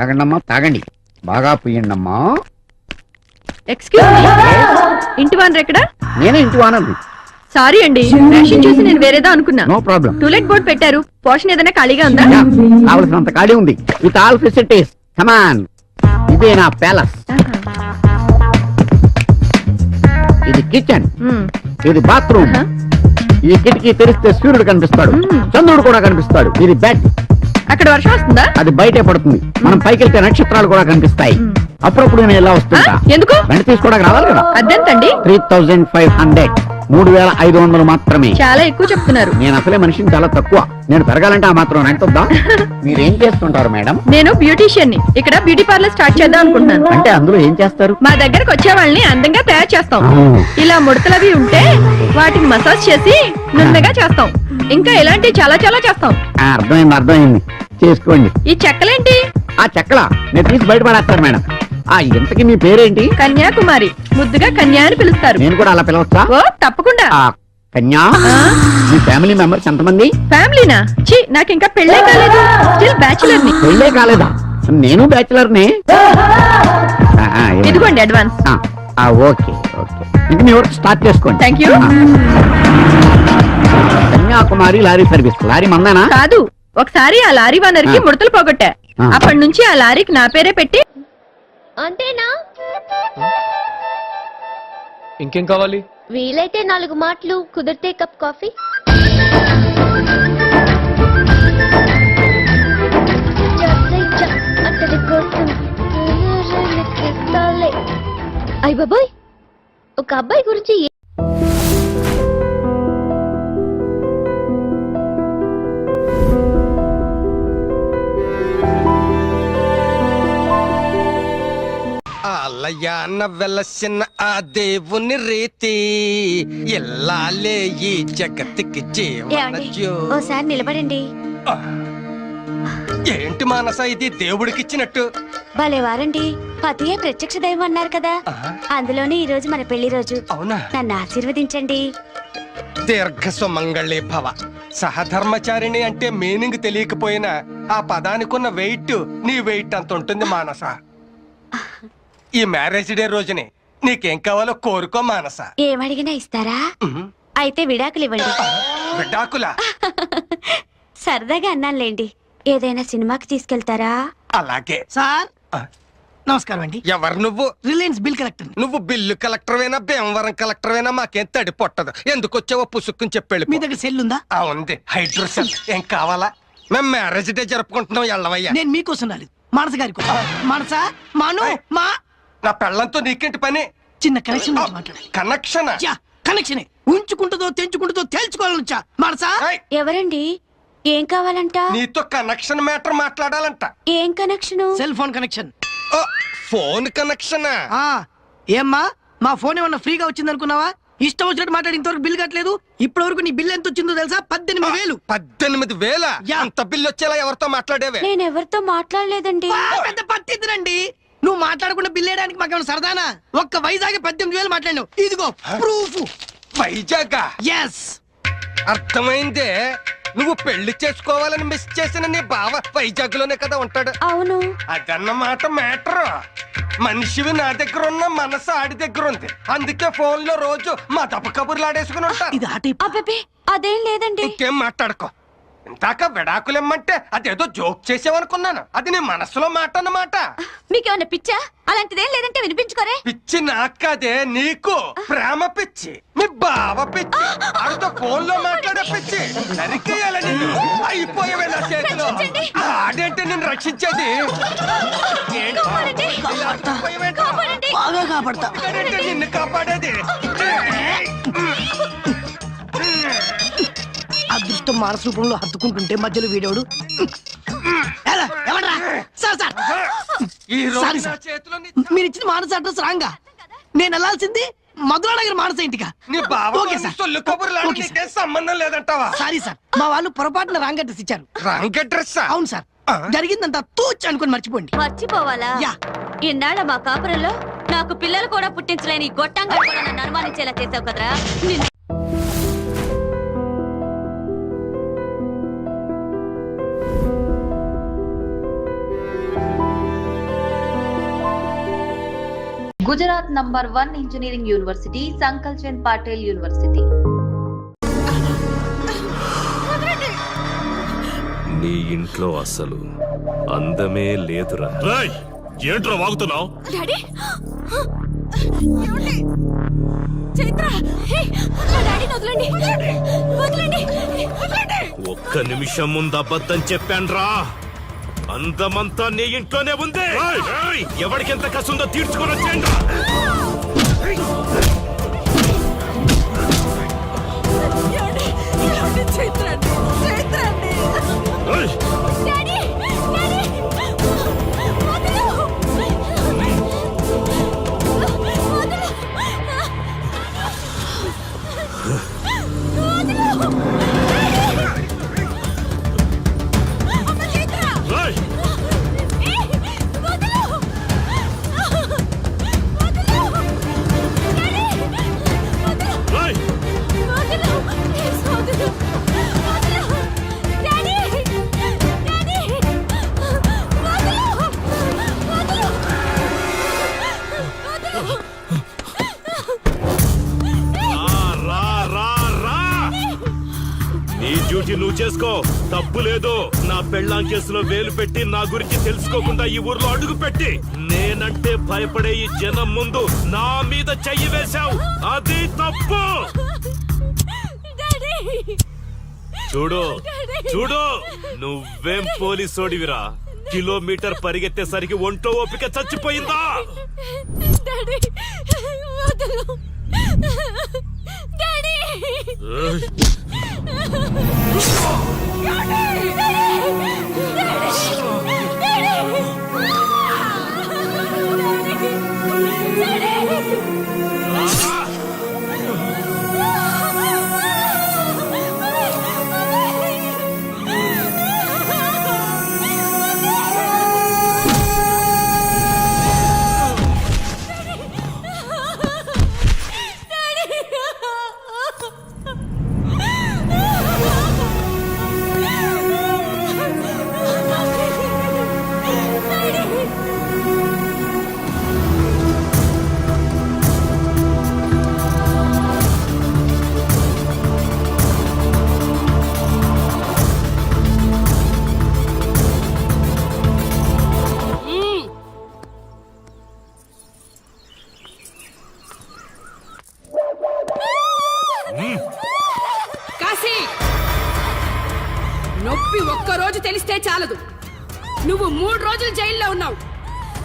తాగండి అమ్మా తాగండి. బాగా పుయ్యండి అమ్మా ఎక్స్క్యూజ్ ఇంటి వానర్ ఎక్కడ? నేనే ఇంటి వానరు సారీ అండి. రేషన్ చూసి నేను వేరేదో అనుకున్నా. No problem to let board పెట్టారు. పోర్షన్ ఏదైనా ఖాళీగా ఉందా? కావలసినంత ఖాళీ ఉంది. విత్ ఆల్ ఫెసిలిటీస్ కమాన్ ఇదే నా ప్యాలెస్. ఇది కిచెన్ మ్మ్. ఇది బాత్రూమ్? ఈ కిటికీ తెరిస్తే సూర్యుడు కనిపిస్తాడు. Hmm. చంద్రుడు కూడా కనిపిస్తాడు. ఇది బెడ్ అక్కడ వర్షం వస్తుందా? అది బయటే పడుతుంది. మనం పైకి వెళ్తే నక్షత్రాలు కూడా కనిపిస్తాయి. అప్పుడప్పుడు నేను ఇలా ఆ? వస్తుంటా ఎందుకు? వెంట తీసుకోవడానికి రావాలి కదా? అద్దెంతండి త్రీ థౌజండ్ ఫైవ్ హండ్రెడ్. మూడు వేల ఐదు వందలు మాత్రమే. చాలా ఎక్కువ చెప్తున్నారు. నేను అసలే మనిషిని చాలా తక్కువ. నేను పెరగాలంటే ఆ మాత్రం వద్దా మీరేం చేస్తుంటారు మేడం? నేను బ్యూటీషియన్ని ఇక్కడ బ్యూటీ పార్లర్ స్టార్ట్ చేద్దాం అనుకుంటున్నాను. అంటే అందులో ఏం చేస్తారు? మా దగ్గరకు వచ్చే వాళ్ళని అందంగా తయారు చేస్తాం. ఇలా ముడతలవి ఉంటే వాటిని మసాజ్ చేసి నున్నగా చేస్తాం. ఇంకా ఇలాంటివి చాలా చాలా చేస్తాం. అర్థమైంది అర్థమైంది. చేసుకోండి. ఈ చెక్కలేంటి? ఆ చెక్కల నేను తీసి బయట పడేస్తాను మేడం. ఆ ఇంతకి మీ పేరేంటి? కన్యాకుమారి. ముద్దుగా కన్యా అని పిలుస్తారు. నేను కూడా అలా పిలవచ్చా? ఓ తప్పకుండా. ఆ కన్యా? మీ ఫ్యామిలీ మెంబర్స్ ఎంతమంది? ఫ్యామిలీనా? చి నాకు ఇంకా పెళ్ళే కాలేదు. స్టిల్ బ్యాచులర్ని పెళ్ళే కాలేదా? నేను బ్యాచులర్ నే ఆ, ఆ, ఇవ్వండి. ఇదిగోండి అడ్వాన్స్. ఆ, ఆ, ఓకే ఓకే. ఇంక మీ వర్క్ స్టార్ట్ చేసుకోండి. Thank you. Kanyakumari lorry service. Lorry మందేనా? కాదు. ఒకసారి ఆ లారీ వానర్కి ఆ. ముడతలు పోగొట్టా ఆ. అప్పటి నుంచి ఆ లారీకి నా పేరే పెట్టి అంతేనా ఇంకేం కావాలి వీలైతే నాలుగు మాటలు కుదిరితే కప్ కాఫీ అయ్య బాబోయ్ ఒక అబ్బాయి గురించి ఆలయాన వెలసిన ఆ దేవుని రీతి. ఎల్లాలే ఈ జగతికి జీవన ఓసారి నిలబడండి. ఏంటి మానస ఇది? దేవుడికి ఇచ్చినట్టు భలే వారండి పతియే ప్రత్యక్ష దైవం అన్నారు కదా. అందులోనే ఈ రోజు మన పెళ్ళి రోజు. అవునా? నన్ను ఆశీర్వదించండి. దీర్ఘ సుమంగళి భవ. సహధర్మచారిణి అంటే మీనింగ్ తెలియకపోయినా ఆ పదానికి ఉన్న వెయిట్ నీ వెయిట్ అంత ఉంటుంది మానస. ఈ మ్యారేజ్ డే రోజుని నీకేం కావాలో కోరుకో మానస. ఏమడిగినా ఇస్తారా. అయితే విడాకులు ఇవ్వండి. విడాకులా? సరదాగా అన్నానులేండి. ఏదైనా సినిమాకి తీసుకెళ్తారా? అలాగే. సార్. నమస్కారం అండి. ఎవరు నువ్వు? Reliance bill collector. నువ్వు బిల్లు కలెక్టర్వేనా భీమవరం కలెక్టర్వేనా మాకేం తడి పొట్టదు ఎందుకు వచ్చావో పుసుక్కుని చెప్పాడు మీ దగ్గర సెల్ ఉందా ఆ ఉంది. హైడ్రోసెల్. ఏం కావాలా? మేము మ్యారేజ్ డే జరుపుకుంటున్నాం ఎల్లవయ్యా. నేను మీకోసం రాలేదు. మనస గారి కోసం. మనస మాను మా నా పెళ్ళంతో నీకేంటి పని? చిన్న కనెక్షన్ కనెక్షన్ యా కనెక్షన్ ఉంచుకుంటుందో తెంచుకుంటుందో తేల్చుకోవాలనుచా మనసా? ఎవరండి? ఏం కావాలంట? నీతో కనెక్షన్ మ్యాటర్ మాట్లాడాలంట. ఏం connection cell phone connection phone connection ఆ? ఏమ్మా? మా ఫోన్ ఏమన్నా ఫ్రీగా వచ్చింది అనుకున్నావా ఇష్టం వచ్చినట్టు మాట్లాడి ఇంతవరకు బిల్ కట్టలేదు. ఇప్పటి వరకు నీ బిల్ ఎంత వచ్చిందో తెలుసా? పద్దెనిమిది వేలు. పద్దెనిమిది వేల. అంత బిల్లు వచ్చేలా ఎవరితో మాట్లాడేవే? నేను ఎవరితో మాట్లాడలేదండి. ఆ, పెద్ద పత్తిద్దురండి నువ్వు మాట్లాడకుండా బిల్ వేయడానికి మాకేమైనా సరదానా? ఒక్క వైజాగ్ పద్దెనిమిది వేలు మాట్లాడినావు. ఇదిగో ప్రూఫ్ వైజాగ్? ఎస్ అర్థమైందే. నువ్వు పెళ్ళి చేసుకోవాలని మిస్ చేసిన నీ బావ వైజాగ్లోనే కదా ఉంటాడు. అవును. అదన్నమాట మ్యాటర్ మనిషివి నా దగ్గర ఉన్న మనసు ఆడి దగ్గర ఉంది అందుకే ఫోన్లో రోజు మా దప్ప కబుర్లు ఆడేసుకుని ఉంటా ఇది అదేం లేదండి. ఇంకేం మాట్లాడుకో. ఇందాక విడాకులిమ్మంటే అదేదో జోక్ చేసావనుకున్నాను. అది నీ మనసులో మాట అన్నమాట. మీకేమన్నా పిచ్చా? అలాంటిదేం లేదంటే వినిపించుకోరే. పిచ్చి నాకదే నీకు. ప్రేమ పిచ్చి. మీ బావ పిచ్చి. ఆడితో ఫోన్లో మాట్లాడే పిచ్చి. నరికేయాల నిన్ను. అయిపోయేవే నా చేతిలో. ఆడేంటి నిన్ను రక్షించేది? బాగా కాపాడతా. నిన్ను కాపాడేది? మానస రూపంలో హత్తుకుంటుంటే మధ్యలో వీడోడు మీరు ఇచ్చిన మానస అడ్రస్ రాంగా. నేను వెళ్ళాల్సింది మధురా నగర్ మానస ఇంటికా. నీ బావ ఓకే సార్. సొల్లు కబుర్లు ఓకే సార్. నీకేం సంబంధం లేదంటావా? Sorry sir. మా వాళ్ళు పొరపాటున రాంగ్ అడ్రస్ ఇచ్చారు. రాంగ్ అడ్రస్ అవును సార్. జరిగిందంతా తూచ్ అనుకుని మర్చిపోండి. మర్చిపోవాలా? యా. ఇన్నాళ్ళ మా కాపురంలో నాకు పిల్లలు కూడా పుట్టించలేని గొట్టంగా నన్ను అనుమానించేలా చేసావు కదరా? Gujarat number one engineering university Sankalchand Patel university. నీ ఇంట్లో అసలు అందమే లేదురా. రాయ్ ఏంట్రా వాగుతున్నావు? డాడీ! ఏమండి? చైత్ర హే, నా డాడీని వదలండి. వదలండి. వదలండి. ఒక్క నిమిషం ముందు అబద్ధం చెప్పాన్రా. అందమంతా నీ ఇంట్లోనే ఉంది. ఎవరికెంత కసుందో తీర్చుకొని వచ్చేయండి. చేసుకో. తప్పు లేదు. నా పెళ్ళాం కేసులో వేలు పెట్టి నా గురించి తెలుసుకోకుండా ఈ ఊర్లో అడుగు పెట్టి నేనంటే భయపడే ఈ జనం ముందు నా మీద చెయ్యి వేశావు. అది తప్పు. చూడు. చూడు. నువ్వేం పోలీసోడివిరా? కిలోమీటర్ పరిగెత్తేసరికి ఒంట్లో ఓపిక చచ్చిపోయిందా? డాడీ వదలు డాడీ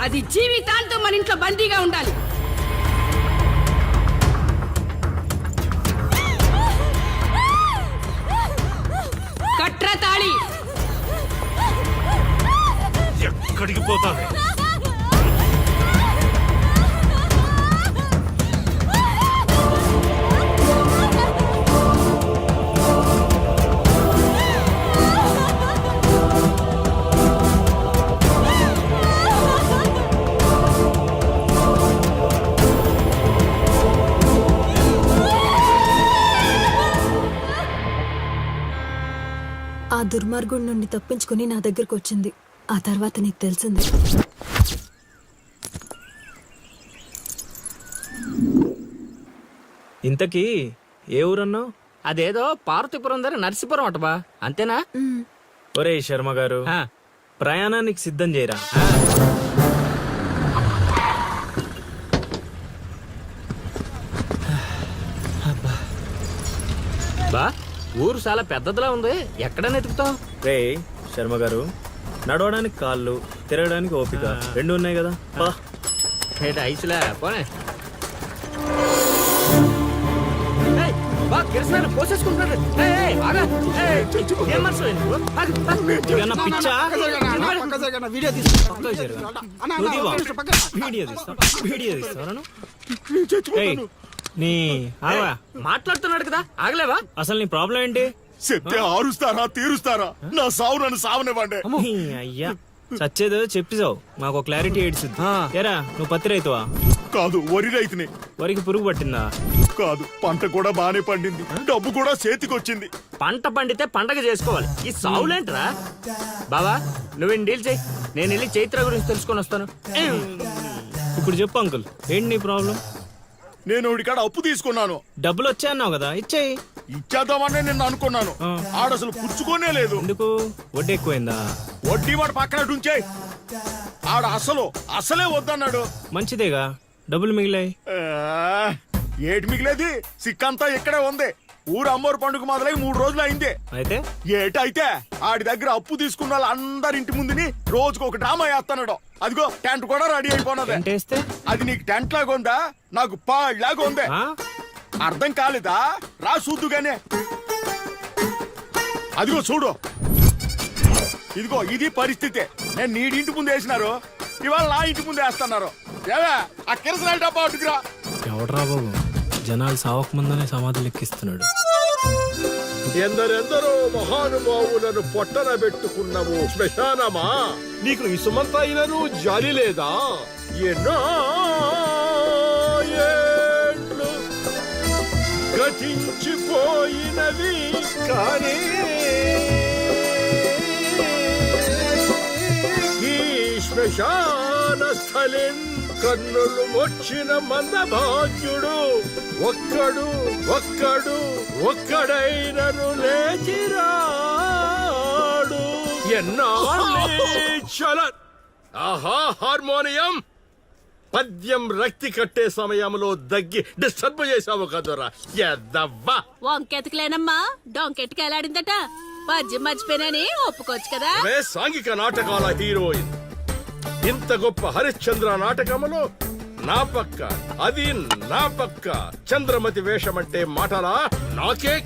అది జీవితాంతం మన ఇంట్లో బందీగా ఉండాలి. ఆ దుర్మార్గుడి నుండి తప్పించుకుని నా దగ్గరకు వచ్చింది. ఆ తర్వాత నీకు తెలిసింది. ఇంతకీ ఏ ఊరన్నావు? అదేదో పార్వతీపురం దగ్గర నరసీపురం అటబా. అంతేనా? ఒరే శర్మ గారు ఆ, ప్రయాణానికి సిద్ధం చేయరా? ఊరు చాలా పెద్దదిలా ఉంది ఎక్కడ నెతుకుతావు రే శర్మ గారు నడవడానికి కాళ్ళు తిరగడానికి ఓపిక రెండు ఉన్నాయి కదా ఐసులే పోనే పోసేసుకుంటున్నాడు ఏం మనసు పిచ్చా వీడియో తీసు పక్కకు జరగరా. నువ్వు తీవా? వీడియో తీస్తా వీడియో? ఏయ్, నీ ఆవా మాట్లాడుతున్నాడు కదా ఆగలేవా? అసలు నీ ప్రాబ్లం ఏంటి? చెప్తే ఆరుస్తారా తీరుస్తారా? నా సావు నన్ను సావనివ్వండి. నీ అయ్యా. చచ్చేదో చెప్పిసావు మాకు క్లారిటీ ఏడ్చుద్ది ఆ. ఎరా నువ్వు పత్తి రైతువా? కాదు వరి రైతుని. వరికి పురుగు పట్టిందా? కాదు పంట కూడా బానే పండింది. డబ్బు కూడా చేతికొచ్చింది పంట పండితే పండగ చేసుకోవాలి. ఈ సావులేంట్రా? బావా నువ్వేం డీల్ చేయి. నేను వెళ్ళి చైత్ర గురించి తెలుసుకొని వస్తాను. ఇప్పుడు చెప్పు అంకుల్. ఏంటి నీ ప్రాబ్లం? నేను ఇక్కడ అప్పు తీసుకున్నాను. డబ్బులు వచ్చాయన్నావు కదా ఇచ్చేయి. ఇచ్చేద్దామని నేను అనుకున్నాను. ఆడ అసలు పుచ్చుకోనే లేదు. ఎందుకు? వడ్డీ ఎక్కువైందా? వడ్డీ వాడు పక్కన ఉంచే ఆడ అసలు అసలే వద్దన్నాడు. మంచిదేగా డబ్బులు మిగిలాయి. ఏటి మిగిలేది? సిక్కంతా ఇక్కడే ఉంది. ఊరు అమ్మోరు పండుగ మొదలై మూడు రోజులు అయింది. అయితే? ఏటైతే ఆడి దగ్గర అప్పు తీసుకున్న వాళ్ళు అందరి ఇంటి ముందుని రోజుకు ఒక డ్రామా వేస్తున్నాడు. అదిగో టెంట్ కూడా రెడీ అయిపోయినది వేస్తే? అది నీకు టెంట్ లాగా ఉందా? నాకు పాళ్ళలాగా ఉంది? అర్థం కాలేదా? రా చూద్దుగానే అదిగో చూడు. ఇదిగో ఇది పరిస్థితి. నేను నీడి ఇంటి ముందు వేసినారు. ఇవాళ నా ఇంటి ముందు వేస్తున్నారు. ఏవే ఆ కిరసనాల డబ్బా ఎవడరా బాబు? జనాలు సావకముందనే సమాధులు ఎక్కిస్తున్నాడు. ఎందరెందరో మహానుభావులను పొట్టన పెట్టుకున్నావు శ్మశానమా? నీకు ఇసుమంత అయినను జాలి లేదా? ఎన్నో ఏండ్లు గతించిపోయినవి కానీ ఈ శ్మశాన స్థలిం కన్నులు వచ్చిన మందభాగ్యుడు. ఒక్కడు ఒక్కడు ఒక్కడైనను లేచిరాడు. ఎన్నాళ్ళీ చల ఆహా హార్మోనియం. పద్యం రక్తి కట్టే సమయంలో దగ్గి డిస్టర్బ్ చేసావు కదరా. ఎద్దవ్వా. వంకెతకలేనమ్మా డొంకెట్టుకు ఎలాడిందట పద్యం మర్చిపోయినని ఒప్పుకోవచ్చు కదా. సాంఘిక నాటకాల హీరోయిన్. ఇంత గొప్ప హరిశ్చంద్ర నాటకములో నా పక్క అది నా పక్క. చంద్రమతి వేషమంటే మాటలా? నాకే